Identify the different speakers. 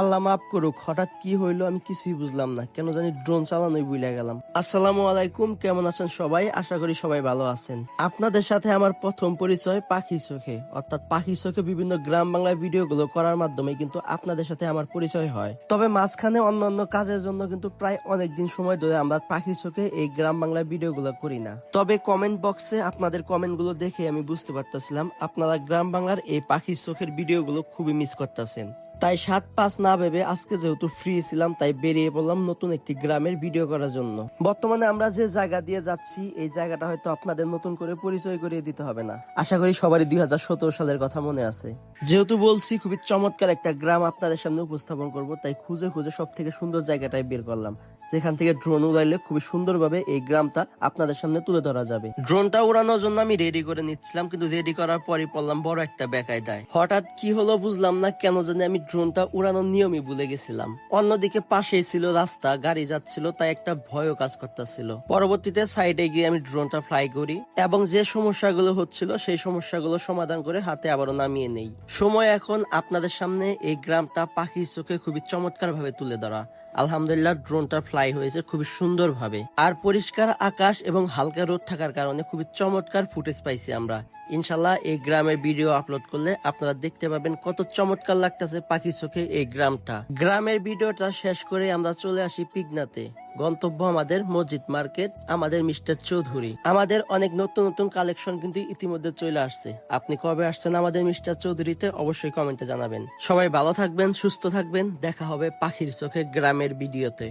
Speaker 1: আল্লাহ মাফ করুক, হঠাৎ কি হইল আমি কিছুই বুঝলাম না। কেন জানি ড্রোন চালানোই ভুলে গেলাম। আসসালামু আলাইকুম, কেমন আছেন সবাই? আশা করি সবাই ভালো আছেন। আপনাদের সাথে আমার প্রথম পরিচয় পাখি চোখে। অর্থাৎ পাখি চোখে বিভিন্ন গ্রাম বাংলার ভিডিওগুলো করার মাধ্যমে কিন্তু আপনাদের সাথে আমার পরিচয় হয়। তবে মাঝখানে অন্য অন্য কাজের জন্য কিন্তু প্রায় অনেকদিন সময় ধরে আমরা পাখি চোখে এই গ্রাম বাংলার ভিডিওগুলো করি না। তবে কমেন্ট বক্সে আপনাদের কমেন্টগুলো দেখে আমি বুঝতে পারতেছিলাম, আপনারা গ্রাম বাংলার এই পাখি চোখের ভিডিওগুলো খুবই মিস করতেছেন। তাই সাত পাঁচ না ভেবে আজকে যেহেতু ফ্রি ছিলাম, তাই বেরিয়ে পড়লাম নতুন একটি গ্রামের ভিডিও করার জন্য। বর্তমানে আমরা যে জায়গা দিয়ে যাচ্ছি, এই জায়গাটা হয়তো আপনাদের নতুন করে পরিচয় করিয়ে দিতে হবে না। আশা করি সবারই দুই সালের কথা মনে আছে। যেহেতু বলছি, খুবই চমৎকার একটা গ্রাম আপনাদের সামনে উপস্থাপন করব, তাই খুঁজে খুঁজে সব থেকে সুন্দর জায়গাটাই বের করলাম। যেখান থেকে ড্রোন উড়াইলে খুবই সুন্দরভাবে এই গ্রামটা আপনাদের সামনে তুলে ধরা যাবে। ড্রোনটা উড়ানোর জন্য আমি রেডি করে নিচ্ছিলাম, কিন্তু রেডি করার পরই পড়লাম বড় একটা বেকায় দেয় হঠাৎ কি হলো বুঝলাম না, কেন জানি আমি ড্রোনটা উড়ানোর নিয়মই ভুলে গেছিলাম। অন্যদিকে পাশেই ছিল রাস্তা, গাড়ি যাচ্ছিল, তাই একটা ভয়ও কাজ করতেছিল। পরবর্তীতে সাইডে গিয়ে আমি ড্রোনটা ফ্লাই করি এবং যে সমস্যাগুলো হচ্ছিল, সেই সমস্যাগুলো সমাধান করে হাতে আবারও নামিয়ে নেই। সময় এখন আপনাদের সামনে এই গ্রামটা পাখির চোখে খুবই চমৎকার ভাবে তুলে ধরা। আলহামদুলিল্লাহ, ড্রোনটা ফ্লাই হয়েছে খুবই সুন্দরভাবে। আর পরিষ্কার আকাশ এবং হালকা রোদ থাকার কারণে খুবই চমৎকার ফুটেজ পাইছি আমরা। ইনশাল্লাহ এই গ্রামের ভিডিও আপলোড করলে আপনারা দেখতে পাবেন কত চমৎকার লাগতেছে পাখি চোখে এই গ্রামটা। গ্রামের ভিডিওটা শেষ করে আমরা চলে আসি পিগনাতে গন্তব্য আমাদের মসজিদ মার্কেট, আমাদের মিস্টার চৌধুরী। আমাদের অনেক নতুন নতুন কালেকশন কিন্তু ইতিমধ্যে চলে আসছে। আপনি কবে আসছেন আমাদের মিস্টার চৌধুরীতে অবশ্যই কমেন্টে জানাবেন। সবাই ভালো থাকবেন, সুস্থ থাকবেন। দেখা হবে পাখির চোখে গ্রামের ভিডিওতে।